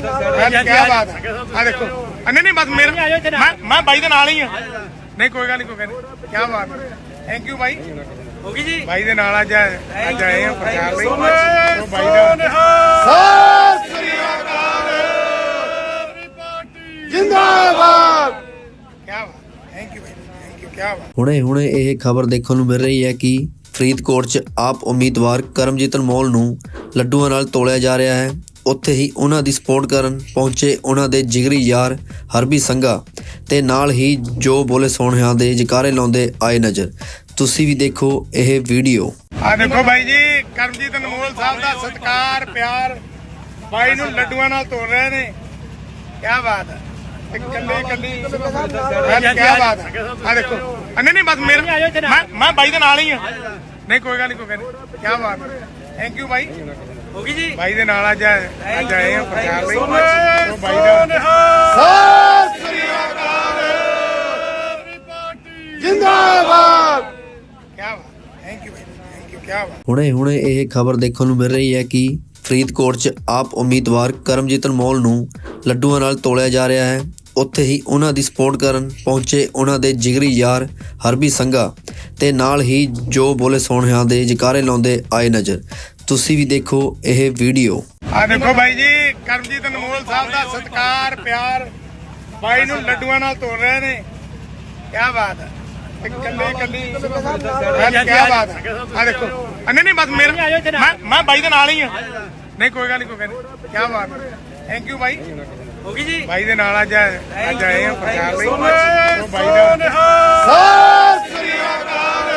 ਕੀ ਬਾਤ ਹੈ ਆ ਦੇਖੋ। ਆ ਨਹੀਂ ਨਹੀਂ ਬਸ ਮੇਰੇ ਮੈਂ ਮੈਂ ਬਾਈ ਦੇ ਨਾਲ ਹੀ ਆ। ਨਹੀਂ ਕੋਈ ਗੱਲ ਨਹੀਂ ਕੋਈ ਗੱਲ ਨਹੀਂ। ਕੀ ਬਾਤ ਹੈ। ਥੈਂਕ ਯੂ ਬਾਈ। ਹੋ ਗਈ ਜੀ? ਬਾਈ ਦੇ ਨਾਲ ਅੱਜ ਅੱਜ ਆਏ ਆ ਪ੍ਰਚਾਰ ਲਈ। ਉਹ ਬਾਈ ਦਾ ਸਤਿ ਸ੍ਰੀ ਅਕਾਲ। ਜਿੰਦਾਬਾਦ। ਕੀ ਬਾਤ ਥੈਂਕ ਯੂ ਬਾਈ। ਥੈਂਕ ਯੂ ਕੀ ਬਾਤ ਹੁਣੇ ਹੁਣੇ ਇਹ ਖਬਰ ਦੇਖਣ ਨੂੰ ਮਿਲ ਰਹੀ ਹੈ ਕਿ ਫਰੀਦਕੋਟ 'ਚ ਆਪ ਉਮੀਦਵਾਰ ਕਰਮਜੀਤ ਅਨਮੋਲ ਨੂੰ ਲੱਡੂਆਂ ਨਾਲ ਤੋਲਿਆ ਜਾ ਰਿਹਾ ਹੈ। ਉੱਥੇ ਹੀ ਉਹਨਾਂ ਦੀ ਸਪੋਰਟ ਕਰਨ ਪਹੁੰਚੇ ਉਹਨਾਂ ਦੇ ਜਿਗਰੀ ਯਾਰ ਹਰਬੀ ਸੰਘਾ ਤੇ ਨਾਲ ਹੀ ਜੋ ਬੋਲੇ ਸੋਹਣਿਆਂ ਦੇ ਜਕਾਰੇ ਲਾਉਂਦੇ ਆਏ ਨਜ਼ਰ। ਤੁਸੀਂ ਵੀ ਦੇਖੋ ਇਹ ਵੀਡੀਓ। ਆ ਦੇਖੋ ਬਾਈ ਜੀ ਕਰਮਜੀਤ ਅਨਮੋਲ ਸਾਹਿਬ ਦਾ ਸਤਿਕਾਰ ਪਿਆਰ ਬਾਈ ਨੂੰ ਲੱਡੂਆਂ ਨਾਲ ਤੋੜ ਰਹੇ ਨੇ। ਕੀ ਬਾਤ ਹੈ। ਕੱਲੇ ਕੱਲੀ ਕੀ ਬਾਤ ਹੈ। ਆ ਦੇਖੋ। ਨਹੀਂ ਨਹੀਂ ਬਸ ਮੇਰੇ ਮੈਂ ਮੈਂ ਬਾਈ ਦੇ ਨਾਲ ਹੀ ਆ ਨਹੀਂ ਕੋਈ ਗੱਲ ਨਹੀਂ ਕੋਈ ਗੱਲ ਨਹੀਂ। ਕੀ ਬਾਤ ਹੈ। ਥੈਂਕ ਯੂ ਬਾਈ। ਹੋ ਗਈ ਜੀ? ਬਾਈ ਦੇ ਨਾਲ ਅੱਜ ਅੱਜ ਆਏ ਆ ਪ੍ਰਚਾਰ ਲਈ। ਉਹ ਬਾਈ ਦਾ ਸਤਿ ਸ੍ਰੀ ਅਕਾਲ। ਜਿੰਦਾਬਾਦ। ਕੀ ਬਾਤ। ਥੈਂਕ ਯੂ ਬਾਈ ਥੈਂਕ ਯੂ ਕੀ ਬਾਤ। ਹੁਣੇ ਹੁਣੇ ਇਹ ਖਬਰ ਦੇਖਣ ਨੂੰ ਮਿਲ ਰਹੀ ਹੈ ਕਿ ਫਰੀਦਕੋਟ 'ਚ ਆਪ ਉਮੀਦਵਾਰ ਕਰਮਜੀਤ ਅਨਮੋਲ ਨੂੰ ਲੱਡੂਆਂ ਨਾਲ ਤੋਲਿਆ ਜਾ ਰਿਹਾ ਹੈ। ਉੱਥੇ ਹੀ ਉਹਨਾਂ ਦੀ ਸਪੋਰਟ ਕਰਨ ਪਹੁੰਚੇ ਉਹਨਾਂ ਦੇ ਜਿਗਰੀ ਯਾਰ ਹਰਬੀ ਸੰਘਾ ਤੇ ਨਾਲ ਹੀ ਜੋ ਬੋਲੇ ਸੋਹਣਿਆਂ ਦੇ ਜਕਾਰੇ ਲਾਉਂਦੇ ਆਏ ਨਜ਼ਰ। ਤੁਸੀਂ ਵੀ ਦੇਖੋ ਇਹ ਵੀਡੀਓ। ਆ ਦੇਖੋ ਬਾਈ ਜੀ ਕਰਮਜੀਤ ਅਨਮੋਲ ਸਾਹਿਬ ਦਾ ਸਤਿਕਾਰ ਪਿਆਰ ਬਾਈ ਨੂੰ ਲੱਡੂਆਂ ਨਾਲ ਤੋੜ ਰਹੇ ਨੇ। ਕੀ ਬਾਤ ਹੈ। ਇੱਕ ਕੱਲੇ ਕੱਲੀ ਕੀ ਬਾਤ ਹੈ। ਆ ਦੇਖੋ। ਨਹੀਂ ਨਹੀਂ ਬਸ ਮੇਰੇ ਮੈਂ ਮੈਂ ਬਾਈ ਦੇ ਨਾਲ ਹੀ ਆ ਨਹੀਂ ਕੋਈ ਗੱਲ ਨਹੀਂ ਕੋਈ ਗੱਲ ਕੀ ਬਾਤ ਹੈ। ਥੈਂਕ ਯੂ ਬਾਈ। ਹੋ ਗਈ ਜੀ? ਬਾਈ ਦੇ ਨਾਲ ਅੱਜ ਅੱਜ ਆਏ ਆ ਪ੍ਰਚਾਰ ਲਈ। ਉਹ ਬਾਈ ਦਾ ਸਤਿ ਸ੍ਰੀ ਅਕਾਲ।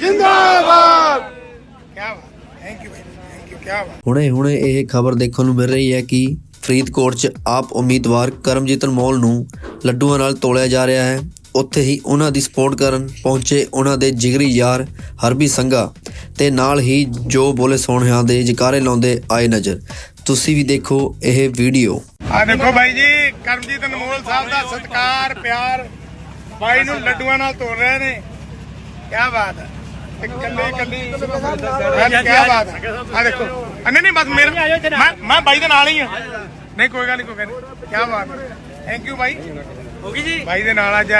ਜਿੰਦਾਬਾਦ ਕੀ ਬਾਤ ਥੈਂਕ ਯੂ ਬਾਈ ਥੈਂਕ ਯੂ ਕੀ ਬਾਤ ਹੁਣੇ ਹੁਣੇ ਇਹ ਖਬਰ ਦੇਖਣ ਨੂੰ ਮਿਲ ਰਹੀ ਹੈ ਕਿ ਫਰੀਦਕੋਟ 'ਚ ਆਪ ਉਮੀਦਵਾਰ ਕਰਮਜੀਤ ਅਨਮੋਲ ਨੂੰ ਲੱਡੂਆਂ ਨਾਲ ਤੋਲਿਆ ਜਾ ਰਿਹਾ ਹੈ। ਉੱਥੇ ਹੀ ਉਹਨਾਂ ਦੀ ਸਪੋਰਟ ਕਰਨ ਪਹੁੰਚੇ ਉਹਨਾਂ ਦੇ ਜਿਗਰੀ ਯਾਰ ਹਰਬੀ ਸੰਘਾ ਤੇ ਨਾਲ ਹੀ ਜੋ ਬੋਲੇ ਸੋਹਣਿਆਂ ਦੇ ਜਕਾਰੇ ਲਾਉਂਦੇ ਆਏ ਨਜ਼ਰ। ਤੁਸੀਂ ਵੀ ਦੇਖੋ ਇਹ ਵੀਡੀਓ। ਆ ਦੇਖੋ ਬਾਈ ਜੀ ਕਰਮਜੀਤ ਅਨਮੋਲ ਸਾਹਿਬ ਦਾ ਸਤਿਕਾਰ ਪਿਆਰ ਬਾਈ ਨੂੰ ਲੱਡੂਆਂ ਨਾਲ ਤੋੜ ਰਹੇ ਨੇ। ਕੀ ਬਾਤ ਹੈ। ਕੱਲੇ ਕੱਲੀ ਕੀ ਬਾਤ। ਹੈ ਆ ਦੇਖੋ। ਆ ਨਹੀਂ ਨਹੀਂ ਬਸ ਮੇਰੇ ਮੈਂ ਮੈਂ ਬਾਈ ਦੇ ਨਾਲ ਹੀ ਆ ਨਹੀਂ ਕੋਈ ਗੱਲ ਨਹੀਂ ਕੋਈ ਗੱਲ ਨਹੀਂ। ਕੀ ਬਾਤ ਹੈ। ਥੈਂਕ ਯੂ ਬਾਈ। ਹੋ ਗਈ ਜੀ? ਬਾਈ ਦੇ ਨਾਲ ਅੱਜ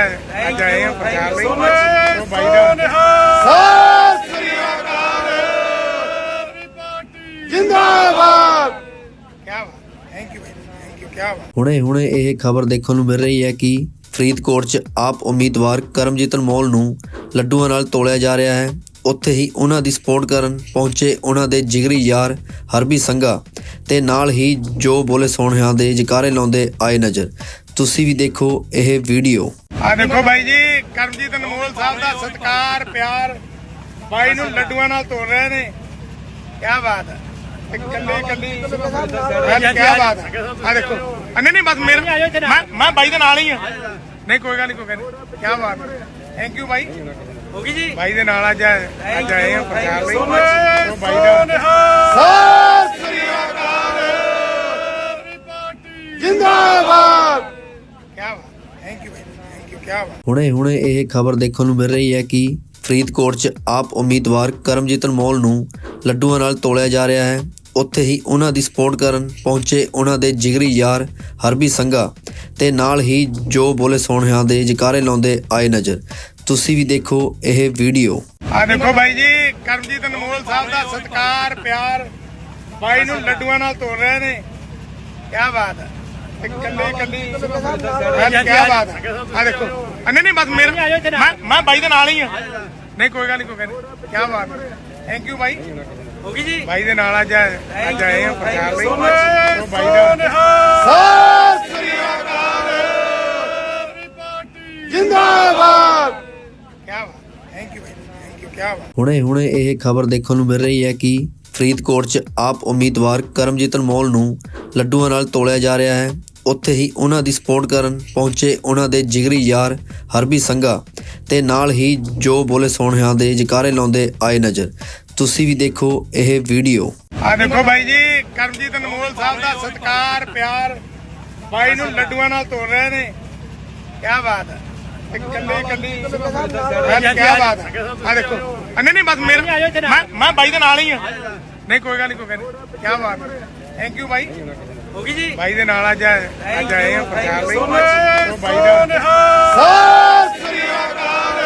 ਅੱਜ ਆਏ ਆ ਪ੍ਰਚਾਰ ਲਈ। ਉਹ ਬਾਈ ਦਾ ਸਤਿ ਸ੍ਰੀ ਅਕਾਲ। ਜਿੰਦਾਬਾਦ। ਕੀ ਬਾਤ ਥੈਂਕ ਯੂ ਬਾਈ। ਥੈਂਕ ਯੂ ਕੀ ਬਾਤ ਹੁਣੇ ਹੁਣੇ ਇਹ ਖਬਰ ਦੇਖਣ ਨੂੰ ਮਿਲ ਰਹੀ ਹੈ ਕਿ ਫਰੀਦਕੋਟ 'ਚ ਆਪ ਉਮੀਦਵਾਰ ਕਰਮਜੀਤ ਅਨਮੋਲ ਨੂੰ ਲੱਡੂਆਂ ਨਾਲ ਤੋਲਿਆ ਜਾ ਰਿਹਾ ਹੈ। ਉੱਥੇ ਹੀ ਉਹਨਾਂ ਦੀ ਸਪੋਰਟ ਕਰਨ ਪਹੁੰਚੇ ਉਹਨਾਂ ਦੇ ਜਿਗਰੀ ਯਾਰ ਹਰਬੀ ਸੰਘਾ ਤੇ ਨਾਲ ਹੀ ਜੋ ਬੋਲੇ ਸੋਹਣਿਆਂ ਦੇ ਜਕਾਰੇ ਲਾਉਂਦੇ ਆਏ ਨਜ਼ਰ। ਤੁਸੀਂ ਵੀ ਦੇਖੋ ਇਹ ਵੀਡੀਓ। ਆ ਦੇਖੋ ਬਾਈ ਜੀ, ਕਰਮਜੀਤ ਅਨਮੋਲ ਸਾਹਿਬ ਦਾ ਸਤਿਕਾਰ, ਪਿਆਰ ਬਾਈ ਨੂੰ ਲੱਡੂਆਂ ਨਾਲ ਤੋੜ ਰਹੇ ਨੇ। ਕੀ ਬਾਤ ਹੈ। ਇੱਕ ਕੱਲੇ ਕੀ ਬਾਤ ਹੈ। ਆ ਦੇਖੋ। ਨਹੀਂ ਨਹੀਂ, ਬਸ ਮੇਰੇ ਮੈਂ ਬਾਈ ਦੇ ਨਾਲ ਹੀ ਆ ਨਹੀਂ, ਕੋਈ ਗੱਲ ਨਹੀਂ, ਕੋਈ ਗੱਲ ਨਹੀਂ। ਕੀ ਬਾਤ ਹੈ। ਥੈਂਕ ਯੂ ਬਾਈ। ਹੋ ਗਈ ਜੀ? ਬਾਈ ਦੇ ਨਾਲ ਅੱਜ ਅੱਜ ਆਏ ਆ ਪ੍ਰਚਾਰ ਲਈ। ਉਹ ਬਾਈ ਦਾ ਸਤਿ ਸ੍ਰੀ ਅਕਾਲ। ਜਿੰਦਾਬਾਦ। ਕੀ ਬਾਤ। ਥੈਂਕ ਯੂ ਬਾਈ ਥੈਂਕ ਯੂ ਕੀ ਬਾਤ। ਹੁਣੇ ਹੁਣੇ ਇਹ ਖਬਰ ਦੇਖਣ ਨੂੰ ਮਿਲ ਰਹੀ ਹੈ ਕਿ ਫਰੀਦਕੋਟ 'ਚ ਆਪ ਉਮੀਦਵਾਰ ਕਰਮਜੀਤ ਅਨਮੋਲ ਨੂੰ ਲੱਡੂਆਂ ਨਾਲ ਤੋਲਿਆ ਜਾ ਰਿਹਾ ਹੈ। ਉੱਥੇ ਹੀ ਉਹਨਾਂ ਦੀ ਸਪੋਰਟ ਕਰਨ ਪਹੁੰਚੇ ਉਹਨਾਂ ਦੇ ਜਿਗਰੀ ਯਾਰ ਹਰਬੀ ਸੰਘਾ ਤੇ ਨਾਲ ਹੀ ਜੋ ਬੋਲੇ ਸੋਹਣਿਆਂ ਦੇ ਜਕਾਰੇ ਲਾਉਂਦੇ ਆਏ ਨਜ਼ਰ। ਤੁਸੀਂ ਵੀ ਦੇਖੋ ਇਹ ਵੀਡੀਓ। ਆ ਦੇਖੋ ਬਾਈ ਜੀ ਕਰਮਜੀਤ ਅਨਮੋਲ ਸਾਹਿਬ ਦਾ ਸਤਿਕਾਰ ਪਿਆਰ ਬਾਈ ਨੂੰ ਲੱਡੂਆਂ ਨਾਲ ਤੋੜ ਰਹੇ ਨੇ। ਕੀ ਬਾਤ ਹੈ। ਕੱਲੇ ਕੱਲੀ ਕੀ ਬਾਤ ਹੈ। ਆ ਦੇਖੋ। ਨਹੀਂ ਨਹੀਂ ਬਸ ਮੇਰੇ ਮੈਂ ਮੈਂ ਬਾਈ ਦੇ ਨਾਲ ਹੀ ਆ। ਨਹੀਂ ਕੋਈ ਗੱਲ ਨਹੀਂ ਕੋਈ ਗੱਲ ਨਹੀਂ। ਕੀ ਬਾਤ ਹੈ। ਥੈਂਕ ਯੂ ਬਾਈ। ਹੋ ਗਈ ਜੀ? ਬਾਈ ਦੇ ਨਾਲ ਅੱਜ ਅੱਜ ਆਏ ਆ ਪ੍ਰਚਾਰ ਲਈ। ਬਾਈ ਦਾ ਸਤਿ ਸ੍ਰੀ ਅਕਾਲ। ਜਿੰਦਾਬਾਦ। ਕੀ ਬਾਤ। ਥੈਂਕ ਯੂ ਬਾਈ ਥੈਂਕ ਯੂ ਕੀ ਬਾਤ। ਹੁਣੇ ਹੁਣੇ ਇਹ ਖਬਰ ਦੇਖਣ ਨੂੰ ਮਿਲ ਰਹੀ ਹੈ ਕਿ ਫਰੀਦਕੋਟ 'ਚ ਆਪ ਉਮੀਦਵਾਰ ਕਰਮਜੀਤ ਅਨਮੋਲ ਨੂੰ ਲੱਡੂਆਂ ਨਾਲ ਤੋਲਿਆ ਜਾ ਰਿਹਾ ਹੈ। ਉੱਥੇ ਹੀ ਉਹਨਾਂ ਦੀ ਸਪੋਰਟ ਕਰਨ ਪਹੁੰਚੇ ਉਹਨਾਂ ਦੇ ਜਿਗਰੀ ਯਾਰ ਹਰਬੀ ਸੰਘਾ ਤੇ ਨਾਲ ਹੀ ਜੋ ਬੋਲੇ ਸੋਹਣਿਆਂ ਦੇ ਜਕਾਰੇ ਲਾਉਂਦੇ ਆਏ ਨਜ਼ਰ। ਤੁਸੀਂ ਵੀ ਦੇਖੋ ਇਹ ਵੀਡੀਓ। ਆ ਦੇਖੋ ਬਾਈ ਜੀ ਕਰਮਜੀਤ ਅਨਮੋਲ ਸਾਹਿਬ ਦਾ ਸਤਿਕਾਰ ਪਿਆਰ ਬਾਈ ਨੂੰ ਲੱਡੂਆਂ ਨਾਲ ਤੋੜ ਰਹੇ ਨੇ। ਕੀ ਬਾਤ ਹੈ। ਕੱਲੇ ਕੱਲੀ ਕੀ ਬਾਤ ਹੈ। ਆ ਦੇਖੋ। ਆ ਨਹੀਂ ਨਹੀਂ ਬਸ ਮੇਰੇ ਮੈਂ ਮੈਂ ਬਾਈ ਦੇ ਨਾਲ ਹੀ ਆ ਨਹੀਂ ਕੋਈ ਗੱਲ ਨਹੀਂ ਕੋਈ ਗੱਲ ਨਹੀਂ। ਕੀ ਬਾਤ ਹੈ। ਥੈਂਕ ਯੂ ਬਾਈ। ਹੋ ਗਈ ਜੀ? ਬਾਈ ਦੇ ਨਾਲ ਅੱਜ ਅੱਜ ਆਏ ਆ ਪ੍ਰਚਾਰ ਲਈ। ਉਹ ਬਾਈ ਦਾ ਸਤਿ ਸ੍ਰੀ ਅਕਾਲ।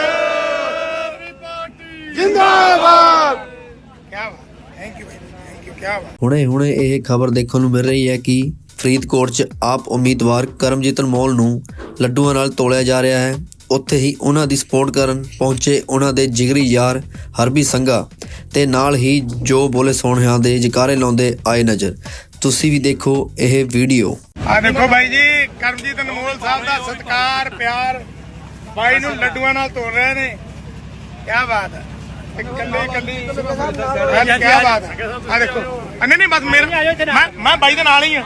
ਜਿੰਦਾਬਾਦ। ਕੀ ਬਾਤ ਥੈਂਕ ਯੂ ਬਾਈ। ਥੈਂਕ ਯੂ ਕੀ ਬਾਤ ਹੁਣੇ ਹੁਣੇ ਇਹ ਖਬਰ ਦੇਖਣ ਨੂੰ ਮਿਲ ਰਹੀ ਹੈ ਕਿ ਫਰੀਦਕੋਟ 'ਚ ਆਪ ਉਮੀਦਵਾਰ ਕਰਮਜੀਤ ਅਨਮੋਲ ਨੂੰ ਲੱਡੂਆਂ ਨਾਲ ਤੋਲਿਆ ਜਾ ਰਿਹਾ ਹੈ। ਉੱਥੇ ਹੀ ਉਹਨਾਂ ਦੀ ਸਪੋਰਟ ਕਰਨ ਪਹੁੰਚੇ ਉਹਨਾਂ ਦੇ ਜਿਗਰੀ ਯਾਰ ਹਰਬੀ ਸੰਘਾ ਤੇ ਨਾਲ ਹੀ ਜੋ ਬੋਲੇ ਸੋਹਣਿਆਂ ਦੇ ਜਕਾਰੇ ਲਾਉਂਦੇ ਆਏ ਨਜ਼ਰ। ਤੁਸੀਂ ਵੀ ਦੇਖੋ ਇਹ ਵੀਡੀਓ। ਆ ਦੇਖੋ ਬਾਈ ਜੀ ਕਰਮਜੀਤ ਅਨਮੋਲ ਸਾਹਿਬ ਦਾ ਸਤਿਕਾਰ ਪਿਆਰ ਬਾਈ ਨੂੰ ਲੱਡੂਆਂ ਨਾਲ ਤੋੜ ਰਹੇ ਨੇ। ਕੀ ਬਾਤ ਹੈ। ਇੱਕ ਕੱਲੀ ਕੱਲੀ ਕੀ ਬਾਤ ਹੈ। ਆ ਦੇਖੋ। ਨਹੀਂ ਨਹੀਂ ਬਸ ਮੇਰੇ ਮੈਂ ਮੈਂ ਬਾਈ ਦੇ ਨਾਲ ਹੀ ਆ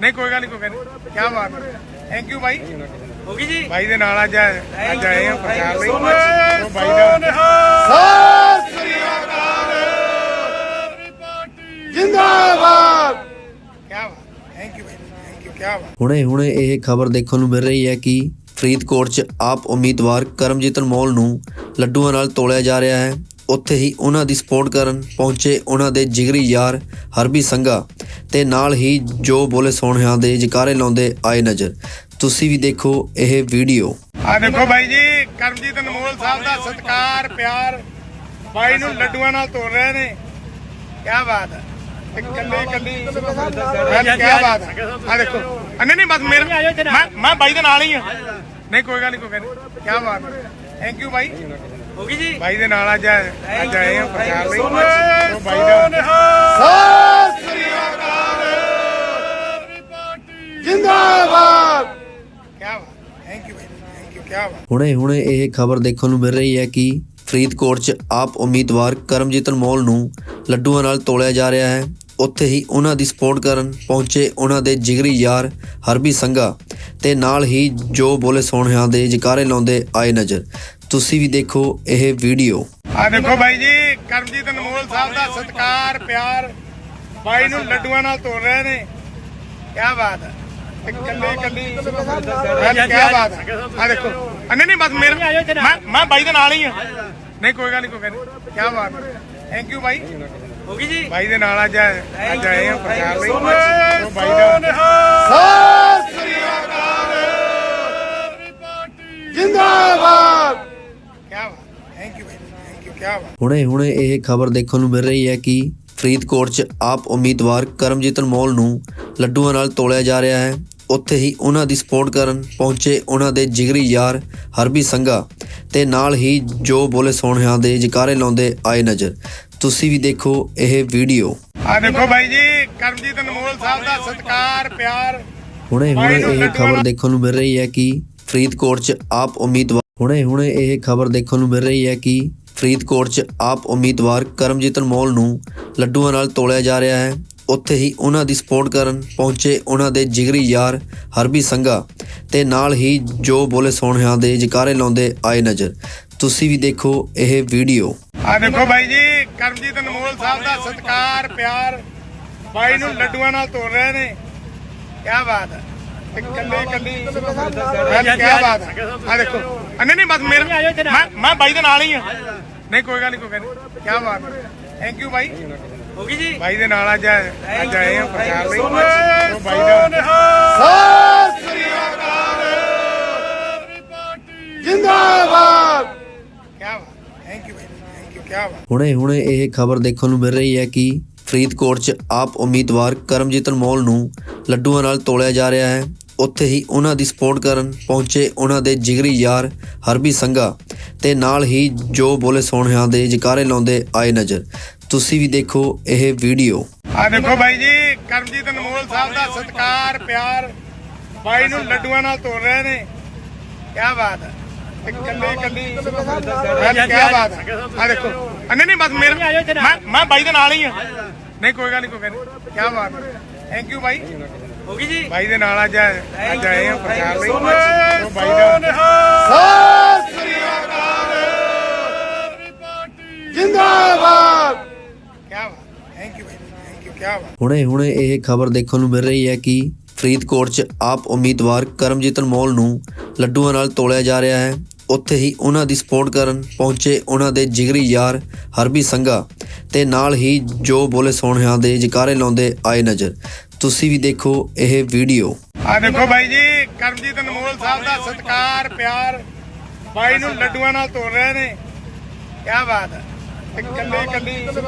ਨਹੀਂ ਕੋਈ ਗੱਲ ਨਹੀਂ ਕੋਈ ਗੱਲ ਨਹੀਂ। ਕੀ ਬਾਤ ਹੈ। ਥੈਂਕ ਯੂ ਬਾਈ। ਹੋ ਗਈ ਜੀ? ਬਾਈ ਦੇ ਨਾਲ ਅੱਜ ਅੱਜ ਆਏ ਆ ਪ੍ਰਚਾਰ ਲਈ। ਉਹ ਬਾਈ ਦਾ ਸਤਿ ਸ੍ਰੀ ਅਕਾਲ ਜਿੰਦਾਬਾਦ। ਕੀ ਬਾਤ। ਥੈਂਕ ਯੂ ਬਾਈ। ਥੈਂਕ ਯੂ ਕੀ ਬਾਤ। ਹੁਣੇ ਹੁਣੇ ਇਹ ਖਬਰ ਦੇਖਣ ਨੂੰ ਮਿਲ ਰਹੀ ਹੈ ਕਿ ਫਰੀਦਕੋਟ 'ਚ ਆਪ ਉਮੀਦਵਾਰ ਕਰਮਜੀਤ ਅਨਮੋਲ ਨੂੰ ਲੱਡੂਆਂ ਨਾਲ ਤੋਲਿਆ ਜਾ ਰਿਹਾ ਹੈ। ਉੱਥੇ ਹੀ ਉਹਨਾਂ ਦੀ ਸਪੋਰਟ ਕਰਨ ਪਹੁੰਚੇ ਉਹਨਾਂ ਦੇ ਜਿਗਰੀ ਯਾਰ ਹਰਬੀ ਸੰਘਾ ਤੇ ਨਾਲ ਹੀ ਜੋ ਬੋਲੇ ਸੋਹਣਿਆਂ ਦੇ ਜਕਾਰੇ ਲਾਉਂਦੇ ਆਏ ਨਜ਼ਰ। ਤੁਸੀਂ ਵੀ ਦੇਖੋ ਇਹ ਵੀਡੀਓ। ਆ ਦੇਖੋ ਬਾਈ ਜੀ ਕਰਮਜੀਤ ਅਨਮੋਲ ਸਾਹਿਬ ਦਾ ਸਤਿਕਾਰ ਪਿਆਰ। ਬਾਈ ਨੂੰ ਲੱਡੂਆਂ ਨਾਲ ਤੋੜ ਰਹੇ ਨੇ। ਕੀ ਬਾਤ ਹੈ। ਕੱਲੀ ਕੱਲੀ। ਕੀ ਬਾਤ ਹੈ। ਆ ਦੇਖੋ। ਨਹੀਂ ਨਹੀਂ ਬਸ ਮੇਰੇ ਮੈਂ ਮੈਂ ਬਾਈ ਦੇ ਨਾਲ ਹੀ ਆ ਨਹੀਂ ਕੋਈ ਗੱਲ ਨਹੀਂ ਕੋਈ ਗੱਲ ਨਹੀਂ। ਕੀ ਬਾਤ ਹੈ। ਥੈਂਕ ਯੂ ਬਾਈ। ਹੋ ਗਈ ਜੀ। ਬਾਈ ਦੇ ਨਾਲ ਅੱਜ ਅੱਜ ਆਏ ਆ ਪ੍ਰਚਾਰ ਲਈ। ਉਹ ਬਾਈ ਦਾ ਸਤਿ ਸ੍ਰੀ ਅਕਾਲ। ਜਿੰਦਾਬਾਦ। ਕੀ ਬਾਤ। ਥੈਂਕ ਯੂ ਬਾਈ ਥੈਂਕ ਯੂ ਕੀ ਬਾਤ। ਹੁਣੇ ਹੁਣੇ ਇਹ ਖਬਰ ਦੇਖਣ ਨੂੰ ਮਿਲ ਰਹੀ ਹੈ ਕਿ ਫਰੀਦਕੋਟ 'ਚ ਆਪ ਉਮੀਦਵਾਰ ਕਰਮਜੀਤ ਅਨਮੋਲ ਨੂੰ ਲੱਡੂਆਂ ਨਾਲ ਤੋਲਿਆ ਜਾ ਰਿਹਾ ਹੈ। ਉੱਥੇ ਹੀ ਉਹਨਾਂ ਦੀ ਸਪੋਰਟ ਕਰਨ ਪਹੁੰਚੇ ਉਹਨਾਂ ਦੇ ਜਿਗਰੀ ਯਾਰ ਹਰਬੀ ਸੰਘਾ ਤੇ ਨਾਲ ਹੀ ਜੋ ਬੋਲੇ ਸੋਹਣਿਆਂ ਦੇ ਜਕਾਰੇ ਲਾਉਂਦੇ ਆਏ ਨਜ਼ਰ। ਤੁਸੀਂ ਵੀ ਦੇਖੋ ਇਹ ਵੀਡੀਓ। ਆ ਦੇਖੋ ਬਾਈ ਜੀ ਕਰਮਜੀਤ ਅਨਮੋਲ ਸਾਹਿਬ ਦਾ ਸਤਿਕਾਰ ਪਿਆਰ ਬਾਈ ਨੂੰ ਲੱਡੂਆਂ ਨਾਲ ਤੋੜ ਰਹੇ ਨੇ। ਕੀ ਬਾਤ ਹੈ। ਇੱਕ ਕੱਲੀ ਕੱਲੀ ਕੀ ਬਾਤ ਹੈ। ਆ ਦੇਖੋ। ਆ ਨਹੀਂ ਨਹੀਂ ਬਸ ਮੇਰੇ ਮੈਂ ਮੈਂ ਬਾਈ ਦੇ ਨਾਲ ਹੀ ਆ ਨਹੀਂ ਕੋਈ ਗੱਲ ਨਹੀਂ ਕੋਈ ਗੱਲ ਨਹੀਂ। ਕੀ ਬਾਤ ਥੈਂਕ ਯੂ ਬਾਈ। ਹੋ ਗਈ ਜੀ? ਬਾਈ ਦੇ ਨਾਲ ਅੱਜ ਅੱਜ ਆਏ ਆ ਪ੍ਰਚਾਰ ਲਈ। ਬਾਈ ਦਾ ਸਤਿ ਸ੍ਰੀ ਅਕਾਲ। ਜਿੰਦਾਬਾਦ। ਕੀ ਬਾਤ ਥੈਂਕ ਯੂ ਬਾਈ। ਥੈਂਕ ਯੂ ਕੀ ਬਾਤ ਹੁਣੇ ਹੁਣੇ ਇਹ ਖਬਰ ਦੇਖਣ ਨੂੰ ਮਿਲ ਰਹੀ ਹੈ ਕਿ ਫਰੀਦਕੋਟ 'ਚ ਆਪ ਉਮੀਦਵਾਰ ਕਰਮਜੀਤ ਅਨਮੋਲ ਨੂੰ ਲੱਡੂਆਂ ਨਾਲ ਤੋਲਿਆ ਜਾ ਰਿਹਾ ਹੈ। ਉੱਥੇ ਹੀ ਉਹਨਾਂ ਦੀ ਸਪੋਰਟ ਕਰਨ ਪਹੁੰਚੇ ਉਹਨਾਂ ਦੇ ਜਿਗਰੀ ਯਾਰ ਹਰਬੀ ਸੰਘਾ ਤੇ ਨਾਲ ਹੀ ਜੋ ਬੋਲੇ ਸੋਹਣਿਆਂ ਦੇ ਜਕਾਰੇ ਲਾਉਂਦੇ ਆਏ ਨਜ਼ਰ। ਤੁਸੀਂ ਵੀ ਦੇਖੋ ਇਹ ਵੀਡੀਓ। ਆ ਦੇਖੋ ਬਾਈ ਜੀ ਕਰਮਜੀਤ ਅਨਮੋਲ ਸਾਹਿਬ ਦਾ ਸਤਿਕਾਰ ਪਿਆਰ। ਹੁਣੇ ਹੁਣੇ ਇਹ ਖਬਰ ਦੇਖਣ ਨੂੰ ਮਿਲ ਰਹੀ ਹੈ ਕਿ ਫਰੀਦਕੋਟ 'ਚ ਆਪ ਉਮੀਦਵਾਰ ਹੁਣੇ ਹੁਣੇ ਇਹ ਖਬਰ ਦੇਖਣ ਨੂੰ ਮਿਲ ਰਹੀ ਹੈ ਕਿ ਫਰੀਦਕੋਟ 'ਚ ਆਪ ਉਮੀਦਵਾਰ ਕਰਮਜੀਤ ਅਨਮੋਲ ਨੂੰ ਲੱਡੂਆਂ ਨਾਲ ਤੋਲਿਆ ਜਾ ਰਿਹਾ ਹੈ। ਉੱਥੇ ਹੀ ਉਹਨਾਂ ਦੀ ਸਪੋਰਟ ਕਰਨ ਪਹੁੰਚੇ ਉਹਨਾਂ ਦੇ ਜਿਗਰੀ ਯਾਰ ਹਰਬੀ ਸੰਘਾ ਤੇ ਨਾਲ ਹੀ ਜੋ ਬੋਲੇ ਸੋਹਣਿਆਂ ਦੇ ਜਕਾਰੇ ਲਾਉਂਦੇ ਆਏ ਨਜ਼ਰ। ਤੁਸੀਂ ਵੀ ਦੇਖੋ ਇਹ ਵੀਡੀਓ। ਆ ਦੇਖੋ ਬਾਈ ਜੀ, ਕਰਮਜੀਤ ਅਨਮੋਲ ਸਾਹਿਬ ਦਾ ਸਤਿਕਾਰ, ਪਿਆਰ ਬਾਈ ਨੂੰ ਲੱਡੂਆਂ ਨਾਲ ਤੋੜ ਰਹੇ ਨੇ। ਕੀ ਬਾਤ ਹੈ। ਇੱਕ ਕੱਲੀ ਕੀ ਬਾਤ ਹੈ। ਆ ਦੇਖੋ। ਨਹੀਂ ਨਹੀਂ, ਬਸ ਮੇਰੇ ਮੈਂ ਬਾਈ ਦੇ ਨਾਲ ਹੀ ਆ ਨਹੀਂ, ਕੋਈ ਗੱਲ ਨਹੀਂ, ਕੋਈ ਗੱਲ ਨਹੀਂ। ਕੀ ਬਾਤ ਹੈ। ਥੈਂਕ ਯੂ ਬਾਈ। ਹੋ ਗਈ ਜੀ? ਬਾਈ ਦੇ ਨਾਲ ਅੱਜ ਅੱਜ ਆਏ ਆ ਪ੍ਰਚਾਰ ਲਈ। ਉਹ ਬਾਈ ਦਾ ਸਤਿ ਸ੍ਰੀ ਅਕਾਲ। ਜਿੰਦਾਬਾਦ। ਕੀ ਬਾਤ। ਥੈਂਕ ਯੂ ਬਾਈ ਥੈਂਕ ਯੂ ਕੀ ਬਾਤ। ਹੁਣੇ ਹੁਣੇ ਇਹ ਖਬਰ ਦੇਖਣ ਨੂੰ ਮਿਲ ਰਹੀ ਹੈ ਕਿ ਫਰੀਦਕੋਟ 'ਚ ਆਪ ਉਮੀਦਵਾਰ ਕਰਮਜੀਤ ਅਨਮੋਲ ਨੂੰ ਲੱਡੂਆਂ ਨਾਲ ਤੋਲਿਆ ਜਾ ਰਿਹਾ ਹੈ। ਉੱਥੇ ਹੀ ਉਹਨਾਂ ਦੀ ਸਪੋਰਟ ਕਰਨ ਪਹੁੰਚੇ ਉਹਨਾਂ ਦੇ ਜਿਗਰੀ ਯਾਰ ਹਰਬੀ ਸੰਘਾ ਤੇ ਨਾਲ ਹੀ ਜੋ ਬੋਲੇ ਸੋਹਣਿਆਂ ਦੇ ਜਕਾਰੇ ਲਾਉਂਦੇ ਆਏ ਨਜ਼ਰ। ਤੁਸੀਂ ਵੀ ਦੇਖੋ ਇਹ ਵੀਡੀਓ। ਆ ਦੇਖੋ ਬਾਈ ਜੀ ਕਰਮਜੀਤ ਅਨਮੋਲ ਸਾਹਿਬ ਦਾ ਸਤਿਕਾਰ ਪਿਆਰ। ਬਾਈ ਨੂੰ ਲੱਡੂਆਂ ਨਾਲ ਤੋੜ ਰਹੇ ਨੇ। ਕੀ ਬਾਤ ਹੈ। ਕੱਲੀ ਕੱਲੀ। ਕੀ ਬਾਤ ਹੈ। ਆ ਦੇਖੋ। ਨਹੀਂ ਨਹੀਂ ਬਸ ਮੇਰੇ ਮੈਂ ਮੈਂ ਬਾਈ ਦੇ ਨਾਲ ਹੀ ਆ ਨਹੀਂ ਕੋਈ ਗੱਲ ਨਹੀਂ ਕੋਈ ਗੱਲ ਨਹੀਂ। ਕੀ ਬਾਤ ਹੈ। ਥੈਂਕ ਯੂ ਬਾਈ। ਹੋ ਗਈ ਜੀ? ਬਾਈ ਦੇ ਨਾਲ ਅੱਜ ਅੱਜ ਆਏ ਆ ਪ੍ਰਚਾਰ ਲਈ। ਬਾਈ ਦਾ ਸਤਿ ਸ੍ਰੀ ਅਕਾਲ ਜਿੰਦਾਬਾਦ ਕੀ ਬਾਤ ਥੈਂਕ ਯੂ ਬਾਈ ਥੈਂਕ ਯੂ ਕੀ ਬਾਤ ਹੁਣੇ ਹੁਣੇ ਇਹ ਖਬਰ ਦੇਖਣ ਨੂੰ ਮਿਲ ਰਹੀ ਹੈ ਕਿ ਫਰੀਦਕੋਟ 'ਚ ਆਪ ਉਮੀਦਵਾਰ ਕਰਮਜੀਤ ਅਨਮੋਲ ਨੂੰ ਲੱਡੂਆਂ ਨਾਲ ਤੋਲਿਆ ਜਾ ਰਿਹਾ ਹੈ। ਉੱਥੇ ਹੀ ਉਹਨਾਂ ਦੀ ਸਪੋਰਟ ਕਰਨ ਪਹੁੰਚੇ ਉਹਨਾਂ ਦੇ ਜਿਗਰੀ ਯਾਰ ਹਰਬੀ ਸੰਘਾ ਤੇ ਨਾਲ ਹੀ ਜੋ ਬੋਲੇ ਸੋਹਣਿਆਂ ਦੇ ਜਕਾਰੇ ਲਾਉਂਦੇ ਆਏ ਨਜ਼ਰ। ਤੁਸੀਂ ਵੀ ਦੇਖੋ ਇਹ ਵੀਡੀਓ। ਆ ਦੇਖੋ ਬਾਈ ਜੀ ਕਰਮਜੀਤ ਅਨਮੋਲ ਸਾਹਿਬ ਦਾ ਸਤਿਕਾਰ ਪਿਆਰ ਬਾਈ ਨੂੰ ਲੱਡੂਆਂ ਨਾਲ ਤੋੜ ਰਹੇ ਨੇ। ਕੀ ਬਾਤ ਹੈ। ਇੱਕ ਕੱਲੇ ਕੱਲੀ ਕੀ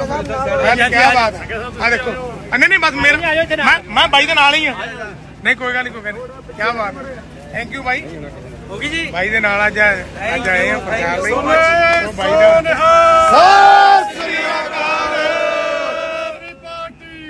ਬਾਤ ਹੈ। ਆ ਦੇਖੋ। ਆ ਨਹੀਂ ਨਹੀਂ ਬਸ ਮੇਰਾ ਮੈਂ ਮੈਂ ਬਾਈ ਦੇ ਨਾਲ ਹੀ ਆ ਨਹੀਂ ਕੋਈ ਗੱਲ ਨਹੀਂ ਕੋਈ ਗੱਲ ਨਹੀਂ। ਕੀ ਬਾਤ ਹੈ। ਥੈਂਕ ਯੂ ਬਾਈ। ਹੋ ਗਈ ਜੀ? ਬਾਈ ਦੇ ਨਾਲ ਅੱਜ ਅੱਜ ਆਏ ਆ ਪ੍ਰਚਾਰ ਲਈ। ਉਹ ਬਾਈ ਦਾ ਸਤਿ ਸ੍ਰੀ ਅਕਾਲ।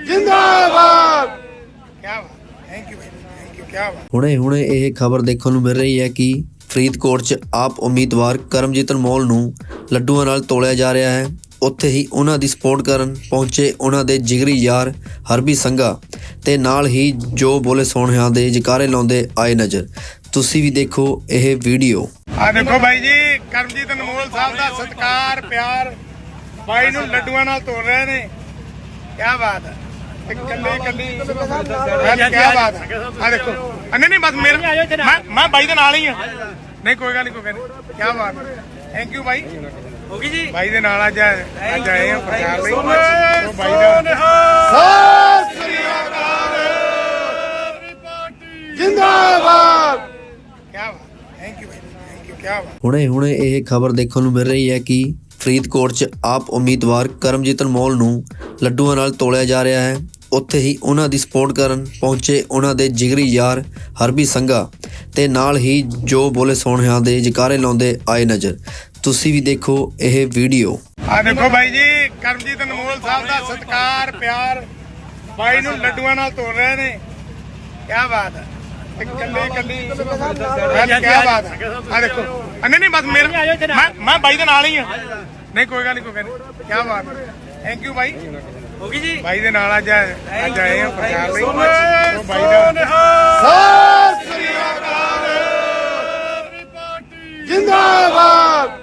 ਜਿੰਦਾਬਾਦ। ਕੀ ਬਾਤ ਥੈਂਕ ਯੂ ਬਾਈ। ਥੈਂਕ ਯੂ ਕੀ ਬਾਤ ਹੁਣੇ ਹੁਣੇ ਇਹ ਖਬਰ ਦੇਖਣ ਨੂੰ ਮਿਲ ਰਹੀ ਹੈ ਕਿ ਫਰੀਦਕੋਟ 'ਚ ਆਪ ਉਮੀਦਵਾਰ ਕਰਮਜੀਤ ਅਨਮੋਲ ਨੂੰ ਲੱਡੂਆਂ ਨਾਲ ਤੋਲਿਆ ਜਾ ਰਿਹਾ ਹੈ। ਉੱਥੇ ਹੀ ਉਹਨਾਂ ਦੀ ਸਪੋਰਟ ਕਰਨ ਪਹੁੰਚੇ ਉਹਨਾਂ ਦੇ ਜਿਗਰੀ ਯਾਰ ਹਰਬੀ ਸੰਘਾ ਤੇ ਨਾਲ ਹੀ ਜੋ ਬੋਲੇ ਸੋਹਣਿਆਂ ਦੇ ਜਕਾਰੇ ਲਾਉਂਦੇ ਆਏ ਨਜ਼ਰ। ਤੁਸੀਂ ਵੀ ਦੇਖੋ ਇਹ ਵੀਡੀਓ। ਆ ਦੇਖੋ ਬਾਈ ਜੀ, ਕਰਮਜੀਤ ਅਨਮੋਲ ਸਾਹਿਬ ਦਾ ਸਤਿਕਾਰ, ਪਿਆਰ। ਬਾਈ ਨੂੰ ਲੱਡੂਆਂ ਨਾਲ ਤੋੜ ਰਹੇ ਨੇ। ਕੀ ਬਾਤ ਹੈ। ਇੱਕ ਕੱਲੇ, ਕੱਲੀ। ਕੀ ਬਾਤ ਹੈ। ਆ ਦੇਖੋ। ਆ ਨਹੀਂ ਨਹੀਂ, ਬਸ ਮੇਰਾ ਮੈਂ ਮੈਂ ਬਾਈ ਦੇ ਨਾਲ ਹੀ ਆ ਨਹੀਂ, ਕੋਈ ਗੱਲ ਨਹੀਂ, ਕੋਈ ਗੱਲ ਨਹੀਂ। ਕੀ ਬਾਤ ਹੈ। ਥੈਂਕ ਯੂ ਬਾਈ। ਹੋ ਗਈ ਜੀ? ਬਾਈ ਦੇ ਨਾਲ ਅੱਜ ਅੱਜ ਆਏ ਆ ਪ੍ਰਚਾਰ ਲਈ। ਉਹ ਬਾਈ ਦਾ ਸਤਿ ਸ੍ਰੀ ਅਕਾਲ। ਜਿੰਦਾਬਾਦ। ਕੀ ਬਾਤ। ਥੈਂਕ ਯੂ ਬਾਈ ਥੈਂਕ ਯੂ ਕੀ ਬਾਤ। ਹੁਣੇ ਹੁਣੇ ਇਹ ਖਬਰ ਦੇਖਣ ਨੂੰ ਮਿਲ ਰਹੀ ਹੈ ਕਿ ਫਰੀਦਕੋਟ 'ਚ ਆਪ ਉਮੀਦਵਾਰ ਕਰਮਜੀਤ ਅਨਮੋਲ ਨੂੰ ਲੱਡੂਆਂ ਨਾਲ ਤੋਲਿਆ ਜਾ ਰਿਹਾ ਹੈ। ਉੱਥੇ ਹੀ ਉਹਨਾਂ ਦੀ ਸਪੋਰਟ ਕਰਨ ਪਹੁੰਚੇ ਉਹਨਾਂ ਦੇ ਜਿਗਰੀ ਯਾਰ ਹਰਬੀ ਸੰਘਾ ਤੇ ਨਾਲ ਹੀ ਜੋ ਬੋਲੇ ਸੋਹਣਿਆਂ ਦੇ ਜਕਾਰੇ ਲਾਉਂਦੇ ਆਏ ਨਜ਼ਰ। ਤੁਸੀਂ ਵੀ ਦੇਖੋ ਇਹ ਵੀਡੀਓ। ਆ ਦੇਖੋ ਬਾਈ ਜੀ ਕਰਮਜੀਤ ਅਨਮੋਲ ਸਾਹਿਬ ਦਾ ਸਤਿਕਾਰ ਪਿਆਰ। ਬਾਈ ਨੂੰ ਲੱਡੂਆਂ ਨਾਲ ਤੋੜ ਰਹੇ ਨੇ। ਕੀ ਬਾਤ ਹੈ। ਇੱਕ ਕੱਲੇ ਕੱਲੀ। ਕੀ ਬਾਤ ਹੈ। ਆ ਦੇਖੋ। ਆ ਨਹੀਂ ਨਹੀਂ ਬਸ ਮੇਰਾ ਮੈਂ ਮੈਂ ਬਾਈ ਦੇ ਨਾਲ ਹੀ ਆ ਨਹੀਂ ਕੋਈ ਗੱਲ ਨਹੀਂ ਕੋਈ ਗੱਲ ਨਹੀਂ। ਕੀ ਬਾਤ ਹੈ। ਥੈਂਕ ਯੂ ਬਾਈ। ਹੋ ਗਈ ਜੀ। ਬਾਈ ਦੇ ਨਾਲ ਅੱਜ ਅੱਜ ਆਏ ਆ ਪ੍ਰਚਾਰ ਲਈ। ਉਹ ਬਾਈ ਦਾ ਸਤਿ ਸ੍ਰੀ ਅਕਾਲ। ਜਿੰਦਾਬਾਦ।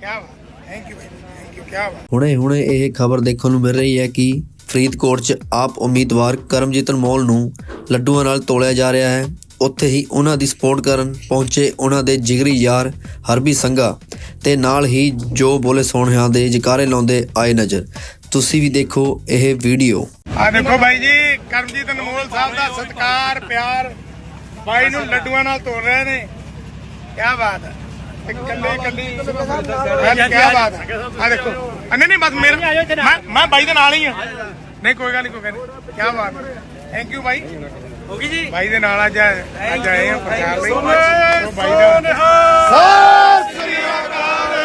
ਕੀ ਬਾਤ ਥੈਂਕ ਯੂ ਬਾਈ ਥੈਂਕ ਯੂ ਕੀ ਬਾਤ ਹੁਣੇ ਹੁਣੇ ਇਹ ਖਬਰ ਦੇਖਣ ਨੂੰ ਮਿਲ ਰਹੀ ਹੈ ਕਿ ਫਰੀਦਕੋਟ 'ਚ ਆਪ ਉਮੀਦਵਾਰ ਕਰਮਜੀਤ ਅਨਮੋਲ ਨੂੰ ਲੱਡੂਆਂ ਨਾਲ ਤੋਲਿਆ ਜਾ ਰਿਹਾ ਹੈ। ਉੱਥੇ ਹੀ ਉਹਨਾਂ ਦੀ ਸਪੋਰਟ ਕਰਨ ਪਹੁੰਚੇ ਉਹਨਾਂ ਦੇ ਜਿਗਰੀ ਯਾਰ ਹਰਬੀ ਸੰਘਾ ਤੇ ਨਾਲ ਹੀ ਜੋ ਬੋਲੇ ਸੋਹਣਿਆਂ ਦੇ ਜਕਾਰੇ ਲਾਉਂਦੇ ਆਏ ਨਜ਼ਰ। ਤੁਸੀਂ ਵੀ ਦੇਖੋ ਇਹ ਵੀਡੀਓ। ਆ ਦੇਖੋ ਬਾਈ ਜੀ ਕਰਮਜੀਤ ਅਨਮੋਲ ਸਾਹਿਬ ਦਾ ਸਤਿਕਾਰ ਪਿਆਰ ਬਾਈ ਨੂੰ ਲੱਡੂਆਂ ਨਾਲ ਤੋੜ ਰਹੇ ਨੇ। ਕੀ ਬਾਤ ਹੈ। ਕੱਲੇ ਕੱਲੀ ਕੀ ਬਾਤ ਹੈ। ਆ ਦੇਖੋ। ਆ ਨਹੀਂ ਨਹੀਂ ਬਸ ਮੇਰਾ ਮੈਂ ਮੈਂ ਬਾਈ ਦੇ ਨਾਲ ਹੀ ਆ। ਨਹੀਂ ਕੋਈ ਗੱਲ ਨਹੀਂ ਕੋਈ ਗੱਲ ਨਹੀਂ। ਕੀ ਬਾਤ ਹੈ। ਥੈਂਕ ਯੂ ਬਾਈ। ਹੋ ਗਈ ਜੀ। ਬਾਈ ਦੇ ਨਾਲ ਅੱਜ ਅੱਜ ਆਏ ਆ ਪ੍ਰਚਾਰ ਲਈ। ਉਹ ਬਾਈ ਦਾ ਸਤਿ ਸ੍ਰੀ ਅਕਾਲ।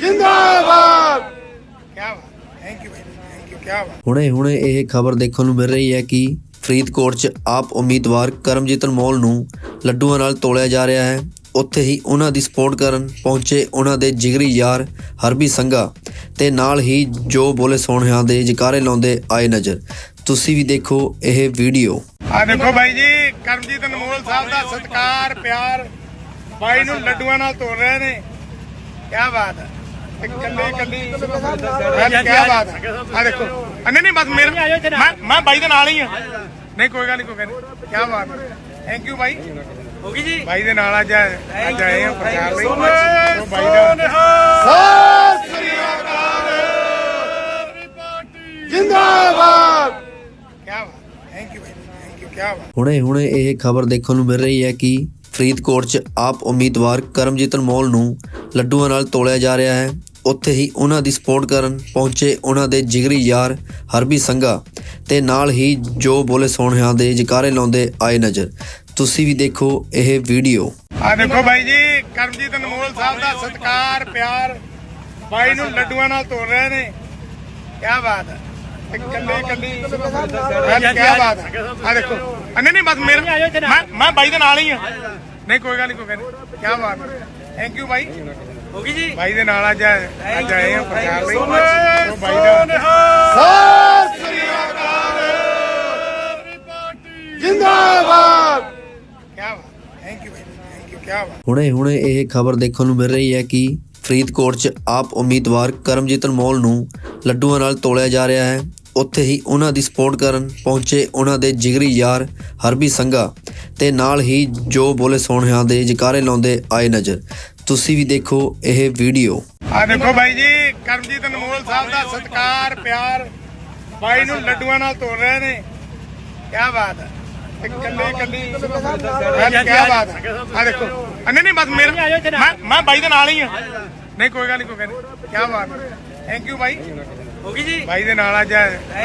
ਜਿੰਦਾਬਾਦ। ਕੀ ਬਾਤ ਥੈਂਕ ਯੂ ਬਾਈ। ਥੈਂਕ ਯੂ ਕੀ ਬਾਤ ਹੁਣੇ ਹੁਣੇ ਇਹ ਖਬਰ ਦੇਖਣ ਨੂੰ ਮਿਲ ਰਹੀ ਹੈ ਕਿ ਫਰੀਦਕੋਟ 'ਚ ਆਪ ਉਮੀਦਵਾਰ ਕਰਮਜੀਤ ਅਨਮੋਲ ਨੂੰ ਲੱਡੂਆਂ ਨਾਲ ਤੋਲਿਆ ਜਾ ਰਿਹਾ ਹੈ। ਉੱਥੇ ਹੀ ਉਹਨਾਂ ਦੀ ਸਪੋਰਟ ਕਰਨ ਪਹੁੰਚੇ ਉਹਨਾਂ ਦੇ ਜਿਗਰੀ ਯਾਰ ਹਰਬੀ ਸੰਘਾ ਤੇ ਨਾਲ ਹੀ ਜੋ ਬੋਲੇ ਸੋਹਣਿਆਂ ਦੇ ਜਕਾਰੇ ਲਾਉਂਦੇ ਆਏ ਨਜ਼ਰ। ਤੁਸੀਂ ਵੀ ਦੇਖੋ ਇਹ ਵੀਡੀਓ। ਆ ਦੇਖੋ ਬਾਈ ਜੀ, ਕਰਮਜੀਤ ਅਨਮੋਲ ਸਾਹਿਬ ਦਾ ਸਤਿਕਾਰ, ਪਿਆਰ ਬਾਈ ਨੂੰ ਲੱਡੂਆਂ ਨਾਲ ਤੋੜ ਰਹੇ ਨੇ। ਕੀ ਬਾਤ ਹੈ। ਕੱਲੇ ਕੱਲੀ ਕੀ ਬਾਤ ਹੈ। ਆ ਦੇਖੋ। ਆ ਨਹੀਂ ਨਹੀਂ ਬਸ ਮੇਰਾ ਮੈਂ ਮੈਂ ਬਾਈ ਦੇ ਨਾਲ ਹੀ ਆ। ਨਹੀਂ ਕੋਈ ਗੱਲ ਨਹੀਂ ਕੋਈ ਗੱਲ ਨਹੀਂ। ਕੀ ਬਾਤ ਹੈ। ਥੈਂਕ ਯੂ ਬਾਈ। ਹੋ ਗਈ ਜੀ? ਬਾਈ ਦੇ ਨਾਲ ਅੱਜ ਅੱਜ ਆਏ ਆ ਪ੍ਰਚਾਰ ਲਈ। ਉਹ ਬਾਈ ਦਾ ਸਤਿ ਸ੍ਰੀ ਅਕਾਲ। ਜਿੰਦਾਬਾਦ। ਕੀ ਬਾਤ ਥੈਂਕ ਯੂ ਬਾਈ ਥੈਂਕ ਯੂ ਕੀ ਬਾਤ ਹੁਣੇ ਹੁਣੇ ਇਹ ਖਬਰ ਦੇਖਣ ਨੂੰ ਮਿਲ ਰਹੀ ਹੈ ਕਿ ਫਰੀਦਕੋਟ 'ਚ ਆਪ ਉਮੀਦਵਾਰ ਕਰਮਜੀਤ ਅਨਮੋਲ ਨੂੰ ਲੱਡੂਆਂ ਨਾਲ ਤੋਲਿਆ ਜਾ ਰਿਹਾ ਹੈ। ਉੱਥੇ ਹੀ ਉਹਨਾਂ ਦੀ ਸਪੋਰਟ ਕਰਨ ਪਹੁੰਚੇ ਉਹਨਾਂ ਦੇ ਜਿਗਰੀ ਯਾਰ ਹਰਬੀ ਸੰਘਾ ਤੇ ਨਾਲ ਹੀ ਜੋ ਬੋਲੇ ਸੋਹਣਿਆਂ ਦੇ ਜਕਾਰੇ ਲਾਉਂਦੇ ਆਏ ਨਜ਼ਰ। ਤੁਸੀਂ ਵੀ ਦੇਖੋ ਇਹ ਵੀਡੀਓ। ਆ ਦੇਖੋ ਬਾਈ ਜੀ, ਕਰਮਜੀਤ ਅਨਮੋਲ ਸਾਹਿਬ ਦਾ ਸਤਿਕਾਰ, ਪਿਆਰ ਬਾਈ ਨੂੰ ਲੱਡੂਆਂ ਨਾਲ ਤੋੜ ਰਹੇ ਨੇ। ਕੀ ਬਾਤ ਹੈ। ਕੱਲੇ ਕੱਲੀ। ਕੀ ਬਾਤ ਹੈ। ਆ ਦੇਖੋ। ਆ ਨਹੀਂ ਨਹੀਂ ਬਸ ਮੇਰਾ ਮੈਂ ਮੈਂ ਬਾਈ ਦੇ ਨਾਲ ਹੀ ਆ। ਨਹੀਂ ਕੋਈ ਗੱਲ ਨਹੀਂ ਕੋਈ ਗੱਲ ਨਹੀਂ। ਕੀ ਬਾਤ ਹੈ। ਥੈਂਕ ਯੂ ਬਾਈ। ਹੋ ਗਈ ਜੀ? ਬਾਈ ਦੇ ਨਾਲ ਅੱਜ ਅੱਜ ਆਏ ਆ ਪ੍ਰਚਾਰ ਲਈ। ਉਹ ਬਾਈ ਦਾ ਸਤਿ ਸ੍ਰੀ ਅਕਾਲ। ਜਿੰਦਾਬਾਦ। ਕੀ ਬਾਤ ਥੈਂਕ ਯੂ ਬਾਈ ਥੈਂਕ ਯੂ ਕੀ ਬਾਤ ਹੁਣੇ ਹੁਣੇ ਇਹ ਖਬਰ ਦੇਖਣ ਨੂੰ ਮਿਲ ਰਹੀ ਹੈ ਕਿ ਫਰੀਦਕੋਟ 'ਚ ਆਪ ਉਮੀਦਵਾਰ ਕਰਮਜੀਤ ਅਨਮੋਲ ਨੂੰ ਲੱਡੂਆਂ ਨਾਲ ਤੋਲਿਆ ਜਾ ਰਿਹਾ ਹੈ। ਉੱਥੇ ਹੀ ਉਹਨਾਂ ਦੀ ਸਪੋਰਟ ਕਰਨ ਪਹੁੰਚੇ ਉਹਨਾਂ ਦੇ ਜਿਗਰੀ ਯਾਰ ਹਰਬੀ ਸੰਘਾ ਤੇ ਨਾਲ ਹੀ ਜੋ ਬੋਲੇ ਸੋਹਣਿਆਂ ਦੇ ਜਕਾਰੇ ਲਾਉਂਦੇ ਆਏ ਨਜ਼ਰ। ਤੁਸੀਂ ਵੀ ਦੇਖੋ ਇਹ ਵੀਡੀਓ। ਆ ਦੇਖੋ ਬਾਈ ਜੀ, ਕਰਮਜੀਤ ਅਨਮੋਲ ਸਾਹਿਬ ਦਾ ਸਤਿਕਾਰ, ਪਿਆਰ ਬਾਈ ਨੂੰ ਲੱਡੂਆਂ ਨਾਲ ਤੋੜ ਰਹੇ ਨੇ। ਕੀ ਬਾਤ ਹੈ। ਕੱਲੇ ਕੱਲੀ ਕੀ ਬਾਤ ਹੈ। ਆ ਦੇਖੋ। ਆ ਨਹੀਂ ਨਹੀਂ ਬਸ ਮੇਰਾ ਮੈਂ ਮੈਂ ਬਾਈ ਦੇ ਨਾਲ ਹੀ ਆ ਨਹੀਂ ਕੋਈ ਗੱਲ ਨਹੀਂ ਕੋਈ ਗੱਲ ਨਹੀਂ। ਕੀ ਬਾਤ ਹੈ। ਥੈਂਕ ਯੂ ਬਾਈ। ਹੋ ਗਈ ਜੀ? ਬਾਈ ਦੇ ਨਾਲ ਅੱਜ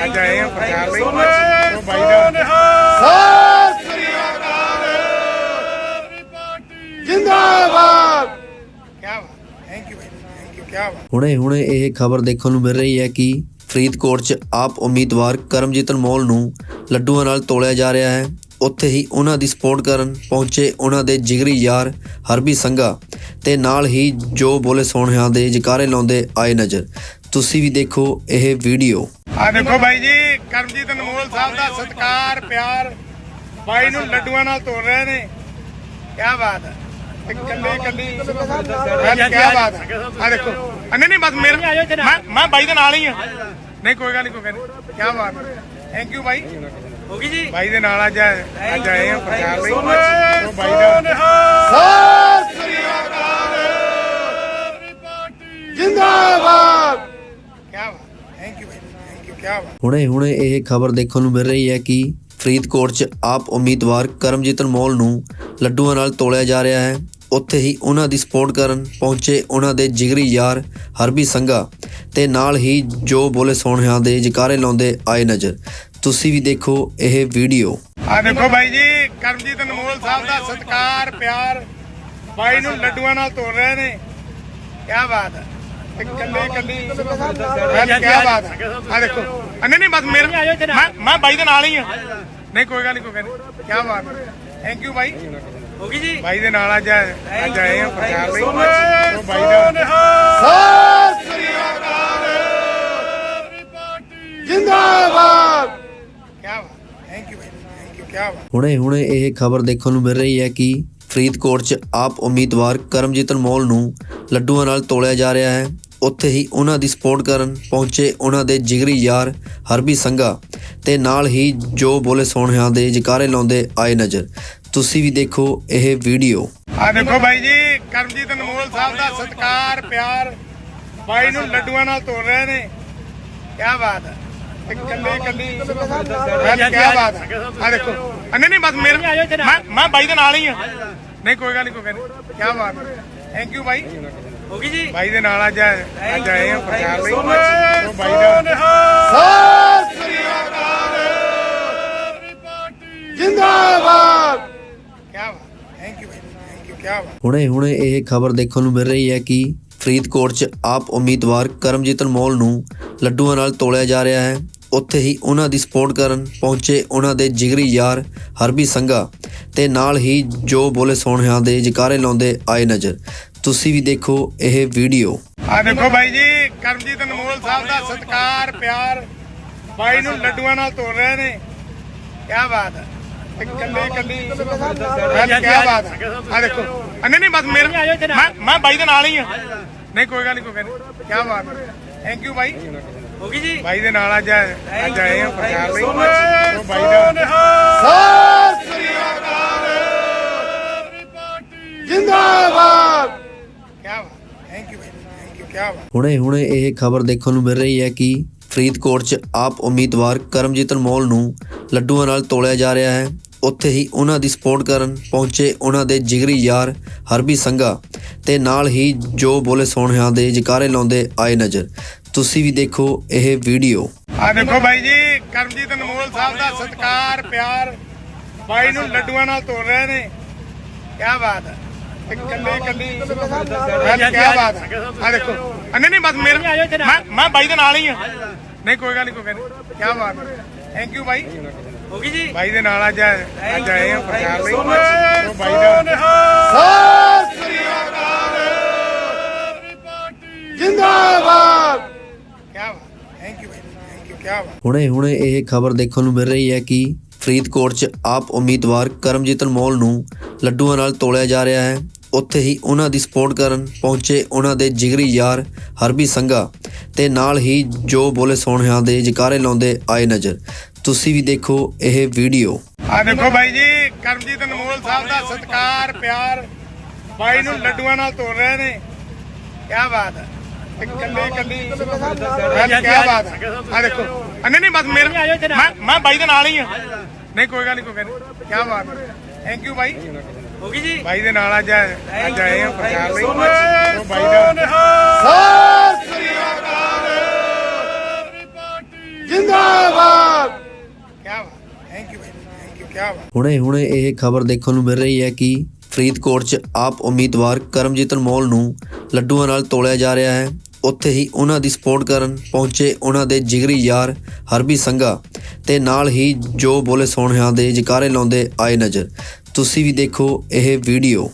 ਅੱਜ ਆਏ ਆ ਪ੍ਰਚਾਰ ਲਈ। ਬਾਈ ਦਾ ਸਤਿ ਸ੍ਰੀ ਅਕਾਲ। ਜਿੰਦਾਬਾਦ। ਕੀ ਬਾਤ ਥੈਂਕ ਯੂ ਬਾਈ ਥੈਂਕ ਯੂ ਕੀ ਬਾਤ ਹੁਣੇ ਹੁਣੇ ਇਹ ਖਬਰ ਦੇਖਣ ਨੂੰ ਮਿਲ ਰਹੀ ਹੈ ਕਿ ਫਰੀਦਕੋਟ 'ਚ ਆਪ ਉਮੀਦਵਾਰ ਕਰਮਜੀਤ ਅਨਮੋਲ ਨੂੰ ਲੱਡੂਆਂ ਨਾਲ ਤੋਲਿਆ ਜਾ ਰਿਹਾ ਹੈ। ਉੱਥੇ ਹੀ ਉਹਨਾਂ ਦੀ ਸਪੋਰਟ ਕਰਨ ਪਹੁੰਚੇ ਉਹਨਾਂ ਦੇ ਜਿਗਰੀ ਯਾਰ ਹਰਬੀ ਸੰਘਾ ਤੇ ਨਾਲ ਹੀ ਜੋ ਬੋਲੇ ਸੋਹਣਿਆਂ ਦੇ ਜਕਾਰੇ ਲਾਉਂਦੇ ਆਏ ਨਜ਼ਰ। ਤੁਸੀਂ ਵੀ ਦੇਖੋ ਇਹ ਵੀਡੀਓ। ਆ ਦੇਖੋ ਬਾਈ ਜੀ ਕਰਮਜੀਤ ਅਨਮੋਲ ਸਾਹਿਬ ਦਾ ਸਤਿਕਾਰ ਪਿਆਰ ਬਾਈ ਨੂੰ ਲੱਡੂਆਂ ਨਾਲ ਤੋੜ ਰਹੇ ਨੇ। ਕੀ ਬਾਤ ਹੈ। ਕੱਲੇ ਕੱਲੀ ਕੀ ਬਾਤ ਹੈ। ਆ ਦੇਖੋ। ਨਹੀਂ ਨਹੀਂ ਬਸ ਮੇਰਾ ਮੈਂ ਮੈਂ ਬਾਈ ਦੇ ਨਾਲ ਹੀ ਆ ਨਹੀਂ ਕੋਈ ਗੱਲ ਨਹੀਂ ਕੋਈ ਗੱਲ ਨਹੀਂ। ਕੀ ਬਾਤ ਹੈ। ਥੈਂਕ ਯੂ ਬਾਈ। ਹੋ ਗਈ ਜੀ? ਬਾਈ ਦੇ ਨਾਲ ਅੱਜ ਅੱਜ ਆਏ ਆ ਪ੍ਰਚਾਰ ਲਈ। ਬਾਈ ਦਾ ਸਤਿ ਸ੍ਰੀ ਅਕਾਲ। ਜਿੰਦਾਬਾਦ। ਕੀ ਬਾਤ। ਥੈਂਕ ਯੂ ਬਾਈ ਥੈਂਕ ਯੂ ਕੀ ਬਾਤ। ਹੁਣੇ ਹੁਣੇ ਇਹ ਖਬਰ ਦੇਖਣ ਨੂੰ ਮਿਲ ਰਹੀ ਹੈ ਕਿ ਫਰੀਦਕੋਟ 'ਚ ਆਪ ਉਮੀਦਵਾਰ ਕਰਮਜੀਤ ਅਨਮੋਲ ਨੂੰ ਲੱਡੂਆਂ ਨਾਲ ਤੋਲਿਆ ਜਾ ਰਿਹਾ ਹੈ। ਉੱਥੇ ਹੀ ਉਹਨਾਂ ਦੀ ਸਪੋਰਟ ਕਰਨ ਪਹੁੰਚੇ ਉਹਨਾਂ ਦੇ ਜਿਗਰੀ ਯਾਰ ਹਰਬੀ ਸੰਘਾ ਤੇ ਨਾਲ ਹੀ ਜੋ ਬੋਲੇ ਸੋਹਣਿਆਂ ਦੇ ਜਕਾਰੇ ਲਾਉਂਦੇ ਆਏ ਨਜ਼ਰ। ਤੁਸੀਂ ਵੀ ਦੇਖੋ ਇਹ ਵੀਡੀਓ। ਆ ਦੇਖੋ ਬਾਈ ਜੀ ਕਰਮਜੀਤ ਅਨਮੋਲ ਸਾਹਿਬ ਦਾ ਸਤਿਕਾਰ ਪਿਆਰ ਬਾਈ ਨੂੰ ਲੱਡੂਆਂ ਨਾਲ ਤੋੜ ਰਹੇ ਨੇ। ਕੀ ਬਾਤ ਹੈ। ਤੇ ਕੱਲੇ ਕੱਲੀ। ਕੀ ਬਾਤ ਹੈ। ਆ ਦੇਖੋ। ਨਹੀਂ ਨਹੀਂ ਬਸ ਮੇਰਾ ਮੈਂ ਮੈਂ ਬਾਈ ਦੇ ਨਾਲ ਹੀ ਆ ਨਹੀਂ ਕੋਈ ਗੱਲ ਨਹੀਂ ਕੋਈ ਗੱਲ ਨਹੀਂ। ਕੀ ਬਾਤ ਹੈ। ਥੈਂਕ ਯੂ ਬਾਈ। ਹੋ ਗਈ ਜੀ। ਬਾਈ ਦੇ ਨਾਲ ਅੱਜ ਅੱਜ ਆਏ ਆ ਪ੍ਰਚਾਰ ਲਈ। ਉਹ ਬਾਈ ਦਾ ਸਤਿ ਸ੍ਰੀ ਅਕਾਲ। ਜਿੰਦਾਬਾਦ। ਕੀ ਬਾਤ। ਥੈਂਕ ਯੂ ਬਾਈ ਥੈਂਕ ਯੂ ਕੀ ਬਾਤ। ਹੁਣੇ ਹੁਣੇ ਇਹ ਖਬਰ ਦੇਖਣ ਨੂੰ ਮਿਲ ਰਹੀ ਹੈ ਕਿ ਫਰੀਦਕੋਟ 'ਚ ਆਪ ਉਮੀਦਵਾਰ ਕਰਮਜੀਤ ਅਨਮੋਲ ਨੂੰ ਲੱਡੂਆਂ ਨਾਲ ਤੋਲਿਆ ਜਾ ਰਿਹਾ ਹੈ। ਉੱਥੇ ਹੀ ਉਹਨਾਂ ਦੀ ਸਪੋਰਟ ਕਰਨ ਪਹੁੰਚੇ ਉਹਨਾਂ ਦੇ ਜਿਗਰੀ ਯਾਰ ਹਰਬੀ ਸੰਘਾ ਤੇ ਨਾਲ ਹੀ ਜੋ ਬੋਲੇ ਸੋਹਣਿਆਂ ਦੇ ਜਕਾਰੇ ਲਾਉਂਦੇ ਆਏ ਨਜ਼ਰ। ਤੁਸੀਂ ਵੀ ਦੇਖੋ ਇਹ ਵੀਡੀਓ। ਆ ਦੇਖੋ ਬਾਈ ਜੀ ਕਰਮਜੀਤ ਅਨਮੋਲ ਸਾਹਿਬ ਦਾ ਸਤਿਕਾਰ ਪਿਆਰ ਬਾਈ ਨੂੰ ਲੱਡੂਆਂ ਨਾਲ ਤੋੜ ਰਹੇ ਨੇ। ਕੀ ਬਾਤ ਹੈ। ਤੇ ਕੱਲੇ ਕੱਲੀ ਕੀ ਬਾਤ ਹੈ। ਆ ਦੇਖੋ। ਆ ਨਹੀਂ ਨਹੀਂ ਬਸ ਮੇਰਾ ਮੈਂ ਮੈਂ ਬਾਈ ਦੇ ਨਾਲ ਹੀ ਆ। ਨਹੀਂ ਕੋਈ ਗੱਲ ਨਹੀਂ ਕੋਈ ਗੱਲ ਨਹੀਂ। ਕੀ ਬਾਤ ਹੈ। ਥੈਂਕ ਯੂ ਬਾਈ। ਹੋ ਗਈ ਜੀ? ਬਾਈ ਦੇ ਨਾਲ ਅੱਜ ਅੱਜ ਆਏ ਆ ਪ੍ਰਚਾਰ ਲਈ। ਉਹ ਬਾਈ ਦਾ ਸਤਿ ਸ੍ਰੀ ਅਕਾਲ। ਜਿੰਦਾਬਾਦ। ਕੀ ਬਾਤ ਥੈਂਕ ਯੂ ਬਾਈ ਥੈਂਕ ਯੂ ਕੀ ਬਾਤ ਹੁਣੇ ਹੁਣੇ ਇਹ ਖਬਰ ਦੇਖਣ ਨੂੰ ਮਿਲ ਰਹੀ ਹੈ ਕਿ ਫਰੀਦਕੋਟ 'ਚ ਆਪ ਉਮੀਦਵਾਰ ਕਰਮਜੀਤ ਅਨਮੋਲ ਨੂੰ ਲੱਡੂਆਂ ਨਾਲ ਤੋਲਿਆ ਜਾ ਰਿਹਾ ਹੈ। ਉੱਥੇ ਹੀ ਉਹਨਾਂ ਦੀ ਸਪੋਰਟ ਕਰਨ ਪਹੁੰਚੇ ਉਹਨਾਂ ਦੇ ਜਿਗਰੀ ਯਾਰ ਹਰਬੀ ਸੰਘਾ ਤੇ ਨਾਲ ਹੀ ਜੋ ਬੋਲੇ ਸੋਹਣਿਆਂ ਦੇ ਜਕਾਰੇ ਲਾਉਂਦੇ ਆਏ ਨਜ਼ਰ। ਤੁਸੀਂ ਵੀ ਦੇਖੋ ਇਹ ਵੀਡੀਓ। ਆ ਦੇਖੋ ਬਾਈ ਜੀ, ਕਰਮਜੀਤ ਅਨਮੋਲ ਸਾਹਿਬ ਦਾ ਸਤਿਕਾਰ, ਪਿਆਰ ਬਾਈ ਨੂੰ ਲੱਡੂਆਂ ਨਾਲ ਤੋੜ ਰਹੇ ਨੇ। ਕੀ ਬਾਤ ਹੈ। ਤੇ ਕੱਲੇ ਕੀ ਬਾਤ ਹੈ। ਆ ਦੇਖੋ। ਨਹੀਂ ਨਹੀਂ, ਬਸ ਮੇਰਾ ਮੈਂ ਬਾਈ ਦੇ ਨਾਲ ਹੀ ਆ ਨਹੀਂ, ਕੋਈ ਗੱਲ ਨਹੀਂ, ਕੋਈ ਗੱਲ ਨਹੀਂ। ਕੀ ਬਾਤ ਹੈ। ਥੈਂਕ ਯੂ ਬਾਈ। ਹੋ ਗਈ ਜੀ? ਬਾਈ ਦੇ ਨਾਲ ਅੱਜ ਅੱਜ ਆਏ ਆ ਪ੍ਰਚਾਰ ਲਈ। ਉਹ ਬਾਈ ਦਾ ਸਤਿ ਸ੍ਰੀ ਅਕਾਲ। ਜਿੰਦਾਬਾਦ। ਕੀ ਬਾਤ। ਥੈਂਕ ਯੂ ਬਾਈ ਥੈਂਕ ਯੂ ਕੀ ਬਾਤ। ਹੁਣੇ ਹੁਣੇ ਇਹ ਖਬਰ ਦੇਖਣ ਨੂੰ ਮਿਲ ਰਹੀ ਹੈ ਕਿ ਫਰੀਦਕੋਟ 'ਚ ਆਪ ਉਮੀਦਵਾਰ ਕਰਮਜੀਤ ਅਨਮੋਲ ਨੂੰ ਲੱਡੂਆਂ ਨਾਲ ਤੋਲਿਆ ਜਾ ਰਿਹਾ ਹੈ। ਉੱਥੇ ਹੀ ਉਹਨਾਂ ਦੀ ਸਪੋਰਟ ਕਰਨ ਪਹੁੰਚੇ ਉਹਨਾਂ ਦੇ ਜਿਗਰੀ ਯਾਰ ਹਰਬੀ ਸੰਘਾ ਤੇ ਨਾਲ ਹੀ ਜੋ ਬੋਲੇ ਸੋਹਣਿਆਂ ਦੇ ਜਕਾਰੇ ਲਾਉਂਦੇ ਆਏ ਨਜ਼ਰ। ਤੁਸੀਂ ਵੀ ਦੇਖੋ ਇਹ ਵੀਡੀਓ। ਆ ਦੇਖੋ ਬਾਈ ਜੀ ਕਰਮਜੀਤ ਅਨਮੋਲ ਸਾਹਿਬ ਦਾ ਸਤਿਕਾਰ ਪਿਆਰ ਬਾਈ ਨੂੰ ਲੱਡੂਆਂ ਨਾਲ ਤੋੜ ਰਹੇ ਨੇ। ਕੀ ਬਾਤ ਹੈ। ਕੱਲੇ ਕੱਲੀ। ਕੀ ਬਾਤ ਹੈ। ਆ ਦੇਖੋ। ਆ ਨਹੀਂ ਨਹੀਂ ਬਸ ਮੇਰਾ ਮੈਂ ਮੈਂ ਬਾਈ ਦੇ ਨਾਲ ਹੀ ਆ ਨਹੀਂ ਕੋਈ ਗੱਲ ਨਹੀਂ ਕੋਈ ਗੱਲ ਨਹੀਂ। ਕੀ ਬਾਤ ਹੈ। ਥੈਂਕ ਯੂ ਬਾਈ। ਹੋ ਗਈ ਜੀ। ਬਾਈ ਦੇ ਨਾਲ ਅੱਜ ਅੱਜ ਆਏ ਆ ਪ੍ਰਚਾਰ ਲਈ। ਬਾਈ ਦਾ ਸਤਿ ਸ੍ਰੀ ਅਕਾਲ ਜਿੰਦਾਬਾਦ ਕੀ ਬਾਤ ਥੈਂਕ ਯੂ ਬਾਈ ਹੁਣੇ ਹੁਣੇ ਇਹ ਖਬਰ ਦੇਖਣ ਨੂੰ ਮਿਲ ਰਹੀ ਹੈ ਕਿ ਫਰੀਦਕੋਟ 'ਚ ਆਪ ਉਮੀਦਵਾਰ ਕਰਮਜੀਤ ਅਨਮੋਲ ਨੂੰ ਲੱਡੂਆਂ ਨਾਲ ਤੋਲਿਆ ਜਾ ਰਿਹਾ ਹੈ। ਉੱਥੇ ਹੀ ਉਹਨਾਂ ਦੀ ਸਪੋਰਟ ਕਰਨ ਪਹੁੰਚੇ ਉਹਨਾਂ ਦੇ ਜਿਗਰੀ ਯਾਰ ਹਰਬੀ ਸੰਘਾ ਤੇ ਨਾਲ ਹੀ ਜੋ ਬੋਲੇ ਸੋਹਣਿਆਂ ਦੇ ਜਕਾਰੇ ਲਾਉਂਦੇ ਆਏ ਨਜ਼ਰ। ਤੁਸੀਂ ਵੀ ਦੇਖੋ ਇਹ ਵੀਡੀਓ। ਆ ਦੇਖੋ ਬਾਈ ਜੀ, ਕਰਮਜੀਤ ਅਨਮੋਲ ਸਾਹਿਬ ਦਾ ਸਤਿਕਾਰ, ਪਿਆਰ ਬਾਈ ਨੂੰ ਲੱਡੂਆਂ ਨਾਲ ਤੋੜ ਰਹੇ ਨੇ। ਕੀ ਬਾਤ ਹੈ। ਤੇ ਕੱਲੇ। ਕੱਲੀ ਕੀ ਬਾਤ ਹੈ। ਆ ਦੇਖੋ। ਆ ਨਹੀਂ ਨਹੀਂ ਬਸ ਮੇਰਾ ਮੈਂ ਮੈਂ ਬਾਈ ਦੇ ਨਾਲ ਹੀ ਹਾਂ। ਨਹੀਂ ਕੋਈ ਗੱਲ ਨਹੀਂ ਕੋਈ ਗੱਲ ਨਹੀਂ। ਕੀ ਬਾਤ ਹੈ। ਥੈਂਕ ਯੂ ਬਾਈ। ਹੋ ਗਈ ਜੀ? ਬਾਈ ਦੇ ਨਾਲ ਅੱਜ ਅੱਜ ਆਏ ਆ ਪ੍ਰਚਾਰ ਲਈ। ਉਹ ਬਾਈ ਦਾ ਸਤਿ ਸ੍ਰੀ ਅਕਾਲ ਜਿੰਦਾਬਾਦ। ਕੀ ਬਾਤ ਥੈਂਕ ਯੂ ਬਾਈ। ਥੈਂਕ ਯੂ ਕੀ ਬਾਤ ਹੁਣੇ-ਹੁਣੇ ਇਹ ਖਬਰ ਦੇਖਣ ਨੂੰ ਮਿਲ ਰਹੀ ਹੈ ਕਿ ਫਰੀਦਕੋਟ 'ਚ ਆਪ ਉਮੀਦਵਾਰ ਕਰਮਜੀਤ ਅਨਮੋਲ ਨੂੰ ਲੱਡੂਆਂ ਨਾਲ ਤੋਲਿਆ ਜਾ ਰਿਹਾ ਹੈ। ਉੱਥੇ ਹੀ ਉਹਨਾਂ ਦੀ ਸਪੋਰਟ ਕਰਨ ਪਹੁੰਚੇ ਉਹਨਾਂ ਦੇ ਜਿਗਰੀ ਯਾਰ ਹਰਬੀ ਸੰਘਾ ਤੇ ਨਾਲ ਹੀ ਜੋ ਬੋਲੇ ਸੋਹਣਿਆਂ ਦੇ ਜਕਾਰੇ ਲਾਉਂਦੇ ਆਏ ਨਜ਼ਰ। ਤੁਸੀਂ ਵੀ ਦੇਖੋ ਇਹ ਵੀਡੀਓ।